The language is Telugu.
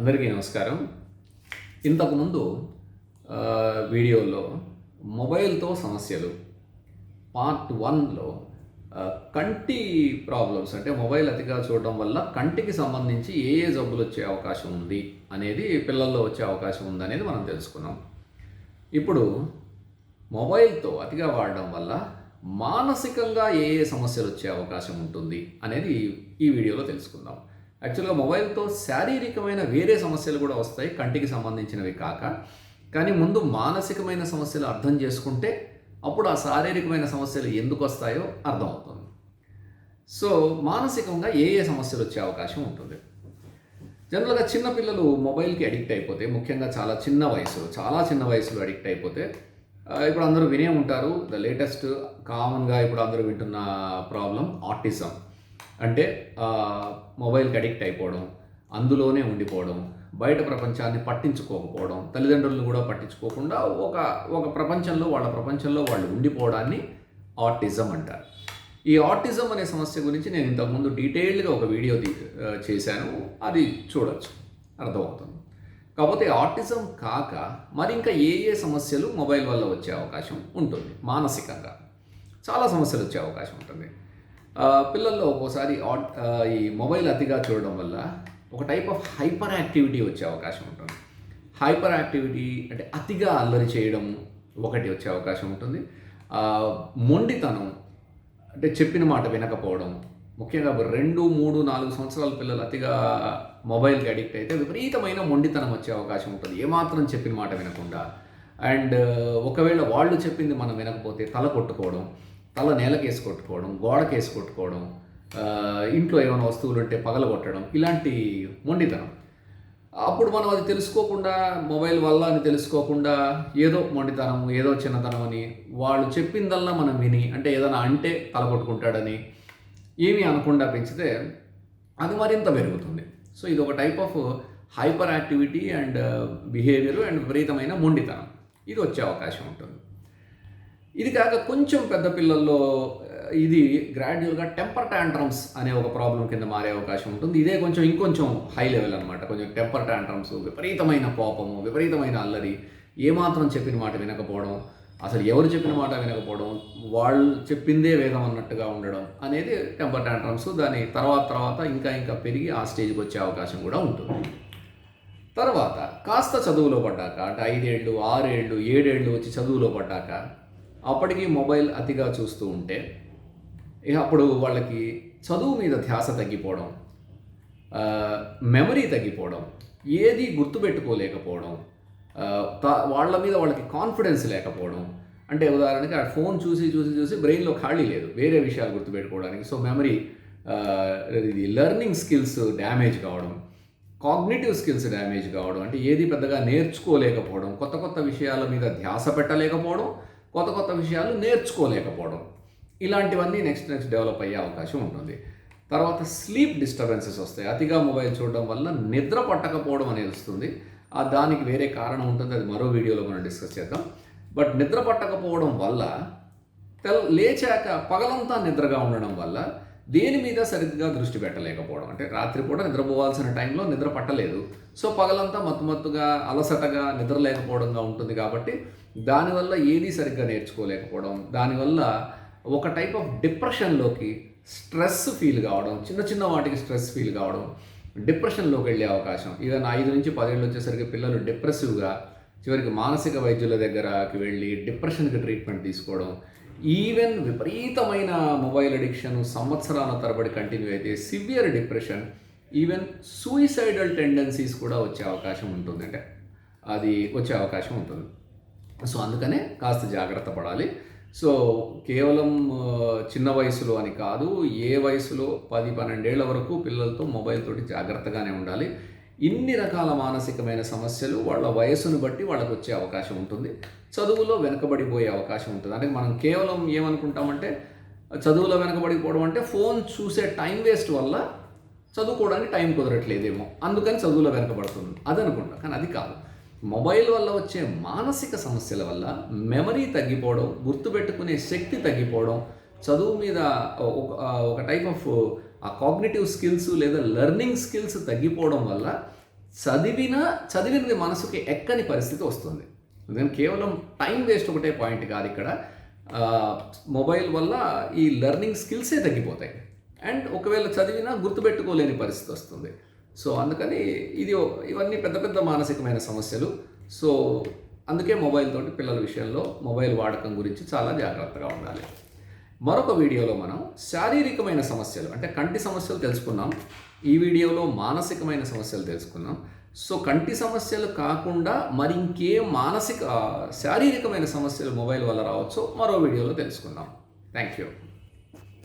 అందరికీ నమస్కారం. ఇంతకుముందు వీడియోలో మొబైల్తో సమస్యలు. పార్ట్ వన్లో కంటి ప్రాబ్లమ్స్ అంటే మొబైల్ అతిగా చూడడం వల్ల కంటికి సంబంధించి ఏ ఏ జబ్బులు వచ్చే అవకాశం ఉంది అనేది పిల్లల్లో వచ్చే అవకాశం ఉంది అనేది మనం తెలుసుకున్నాం. ఇప్పుడు మొబైల్తో అతిగా వాడడం వల్ల మానసికంగా ఏ ఏ సమస్యలు వచ్చే అవకాశం ఉంటుంది అనేది ఈ వీడియోలో తెలుసుకుందాం. యాక్చువల్గా మొబైల్తో శారీరకమైన వేరే సమస్యలు కూడా వస్తాయి కంటికి సంబంధించినవి కాక. కానీ ముందు మానసికమైన సమస్యలు అర్థం చేసుకుంటే అప్పుడు ఆ శారీరకమైన సమస్యలు ఎందుకు వస్తాయో అర్థమవుతుంది. సో మానసికంగా ఏ ఏ సమస్యలు వచ్చే అవకాశం ఉంటుంది? జనరల్గా చిన్నపిల్లలు మొబైల్కి అడిక్ట్ అయిపోతే ముఖ్యంగా చాలా చిన్న వయసులో చాలా చిన్న వయసులో అడిక్ట్ అయిపోతే ఇప్పుడు అందరూ వినే ఉంటారు ద లేటెస్ట్ కామన్గా ఇప్పుడు అందరూ వింటున్న ప్రాబ్లం ఆటిజం అంటే మొబైల్కి అడిక్ట్ అయిపోవడం అందులోనే ఉండిపోవడం బయట ప్రపంచాన్ని పట్టించుకోకపోవడం తల్లిదండ్రులను కూడా పట్టించుకోకుండా ఒక ఒక ప్రపంచంలో వాళ్ళ ప్రపంచంలో వాళ్ళు ఉండిపోవడాన్ని ఆటిజం అంటారు. ఈ ఆటిజం అనే సమస్య గురించి నేను ఇంతకుముందు డీటెయిల్డ్గా ఒక వీడియో తీ- చేశాను. అది చూడొచ్చు. అర్థమవుతుంది. కాకపోతే ఆటిజం కాక మరి ఇంకా ఏ ఏ సమస్యలు మొబైల్ వల్ల వచ్చే అవకాశం ఉంటుంది? మానసికంగా. చాలా సమస్యలు వచ్చే అవకాశం ఉంటుంది. పిల్లల్లో ఒక్కోసారి ఆట్ ఈ మొబైల్ అతిగా చూడడం వల్ల ఒక టైప్ ఆఫ్ హైపర్ యాక్టివిటీ వచ్చే అవకాశం ఉంటుంది. హైపర్ యాక్టివిటీ అంటే అతిగా అల్లరి చేయడం ఒకటి వచ్చే అవకాశం ఉంటుంది. మొండితనం అంటే చెప్పిన మాట వినకపోవడం ముఖ్యంగా రెండు మూడు నాలుగు సంవత్సరాల పిల్లలు అతిగా మొబైల్కి అడిక్ట్ అయితే విపరీతమైన మొండితనం వచ్చే అవకాశం ఉంటుంది. ఏమాత్రం చెప్పిన మాట వినకుండా. అండ్ ఒకవేళ వాళ్ళు చెప్పింది మనం వినకపోతే తల కొట్టుకోవడం తల నేలకేసి కొట్టుకోవడం గోడకేసి కొట్టుకోవడం ఇంట్లో ఏమైనా వస్తువులు ఉంటే పగలగొట్టడం ఇలాంటి మొండితనం. అప్పుడు మనం అది తెలుసుకోకుండా మొబైల్ వల్ల అని తెలుసుకోకుండా ఏదో మొండితనం ఏదో చిన్నతనం అని వాళ్ళు చెప్పిందల్లా మనం విని అంటే ఏదైనా అంటే తలగొట్టుకుంటాడని ఏమీ అనకుండా పెంచితే అది మరింత పెరుగుతుంది. సో ఇది ఒక type of hyperactivity and behaviour and విపరీతమైన మొండితనం. ఇది వచ్చే అవకాశం ఉంటుంది. ఇది కాక కొంచెం పెద్ద పిల్లల్లో ఇది గ్రాడ్యువల్గా టెంపర్ టాంట్రమ్స్ అనే ఒక ప్రాబ్లం కింద మారే అవకాశం ఉంటుంది. ఇదే కొంచెం ఇంకొంచెం హై లెవెల్ అనమాట కొంచెం టెంపర్ టాంట్రమ్స్ విపరీతమైన కోపము విపరీతమైన అల్లరి ఏమాత్రం చెప్పిన మాట వినకపోవడం అసలు ఎవరు చెప్పిన మాట వినకపోవడం వాళ్ళు చెప్పిందే వేదం అన్నట్టుగా ఉండడం అనేది టెంపర్ టాంట్రమ్స్ దాని తర్వాత తర్వాత ఇంకా ఇంకా పెరిగి ఆ స్టేజ్కి వచ్చే అవకాశం కూడా ఉంటుంది. తర్వాత కాస్త చదువులో పడ్డాక అంటే ఐదేళ్ళు ఆరేళ్ళు ఏడేళ్ళు వచ్చి చదువులో పడ్డాక అప్పటికి మొబైల్ అతిగా చూస్తూ ఉంటే ఇక అప్పుడు వాళ్ళకి చదువు మీద ధ్యాస తగ్గిపోవడం మెమరీ తగ్గిపోవడం ఏది గుర్తుపెట్టుకోలేకపోవడం వాళ్ళ మీద వాళ్ళకి కాన్ఫిడెన్స్ లేకపోవడం. అంటే ఉదాహరణకి ఆ ఫోన్ చూసి చూసి చూసి బ్రెయిన్లో ఖాళీ లేదు. వేరే విషయాలు గుర్తుపెట్టుకోవడానికి. సో మెమరీ ఇది లెర్నింగ్ స్కిల్స్ డ్యామేజ్ కావడం కాగ్నేటివ్ స్కిల్స్ డ్యామేజ్ కావడం అంటే ఏది పెద్దగా నేర్చుకోలేకపోవడం కొత్త కొత్త విషయాల మీద ధ్యాస పెట్టలేకపోవడం కొత్త కొత్త విషయాలు నేర్చుకోలేకపోవడం. ఇలాంటివన్నీ నెక్స్ట్ నెక్స్ట్ డెవలప్ అయ్యే అవకాశం ఉంటుంది. తర్వాత స్లీప్ డిస్టర్బెన్సెస్ వస్తాయి. అతిగా మొబైల్ చూడడం వల్ల నిద్ర పట్టకపోవడం అనేది వస్తుంది. ఆ దానికి వేరే కారణం ఉంటుంది. అది మరో వీడియోలో మనం డిస్కస్ చేద్దాం. బట్ నిద్ర పట్టకపోవడం వల్ల తెల్ లేచాక పగలంతా నిద్రగా ఉండడం వల్ల దేని మీద సరిగ్గా దృష్టి పెట్టలేకపోవడం. అంటే రాత్రిపూట నిద్రపోవాల్సిన టైంలో నిద్ర పట్టలేదు. సో పగలంతా మత్తుమత్తుగా అలసటగా నిద్ర లేకపోవడంగా ఉంటుంది కాబట్టి దానివల్ల ఏది సరిగ్గా నేర్చుకోలేకపోవడం దానివల్ల ఒక టైప్ ఆఫ్ డిప్రెషన్లోకి స్ట్రెస్ ఫీల్ కావడం చిన్న చిన్న వాటికి స్ట్రెస్ ఫీల్ కావడం డిప్రెషన్లోకి వెళ్ళే అవకాశం. నా ఐదు నుంచి పదేళ్ళు వచ్చేసరికి పిల్లలు డిప్రెసివ్గా చివరికి మానసిక వైద్యుల దగ్గరకి వెళ్ళి డిప్రెషన్కి ట్రీట్మెంట్ తీసుకోవడం ఈవెన్ విపరీతమైన మొబైల్ అడిక్షన్ సంవత్సరాల తరబడి కంటిన్యూ అయితే severe depression even suicidal tendencies కూడా వచ్చే అవకాశం ఉంటుందంటే అది వచ్చే అవకాశం ఉంటుంది. సో అందుకనే కాస్త జాగ్రత్త పడాలి. సో కేవలం చిన్న వయసులో అని కాదు ఏ వయసులో పది పన్నెండేళ్ళ వరకు పిల్లలతో మొబైల్ తోటి జాగ్రత్తగానే ఉండాలి. ఇన్ని రకాల మానసికమైన సమస్యలు వాళ్ళ వయసును బట్టి వాళ్ళకి వచ్చే అవకాశం ఉంటుంది. చదువులో వెనకబడిపోయే అవకాశం ఉంటుంది. అంటే మనం కేవలం ఏమనుకుంటామంటే చదువులో వెనకబడిపోవడం అంటే ఫోన్ చూసే టైం వేస్ట్ వల్ల చదువుకోవడానికి టైం కుదరట్లేదేమో. అందుకని చదువులో వెనకబడుతుంది. అది అనుకుంటా కానీ అది కాదు. మొబైల్ వల్ల వచ్చే మానసిక సమస్యల వల్ల మెమరీ తగ్గిపోవడం గుర్తుపెట్టుకునే శక్తి తగ్గిపోవడం చదువు మీద ఒక ఒక టైప్ ఆఫ్ ఆ కాగ్నిటివ్ స్కిల్స్ లేదా లెర్నింగ్ స్కిల్స్ తగ్గిపోవడం వల్ల చదివిన చదివినది మనసుకి ఎక్కని పరిస్థితి వస్తుంది. నేను కేవలం టైం వేస్ట్ ఒకటే పాయింట్ కాదు ఇక్కడ. మొబైల్ వల్ల ఈ లెర్నింగ్ స్కిల్సే తగ్గిపోతాయి. అండ్ ఒకవేళ చదివినా గుర్తుపెట్టుకోలేని పరిస్థితి వస్తుంది. సో అందుకని ఇది ఇవన్నీ పెద్ద పెద్ద మానసికమైన సమస్యలు. సో అందుకే మొబైల్ తోటి పిల్లల విషయంలో మొబైల్ వాడకం గురించి చాలా జాగ్రత్తగా ఉండాలి. మరొక వీడియోలో మనం శారీరకమైన సమస్యలు అంటే కంటి సమస్యలు తెలుసుకున్నాం. ఈ వీడియోలో మానసికమైన సమస్యలు తెలుసుకున్నాం. సో కంటి సమస్యలు కాకుండా మరి ఇంకే మానసిక శారీరకమైన సమస్యలు మొబైల్ వల్ల రావచ్చో మరో వీడియోలో తెలుసుకుందాం. Thank you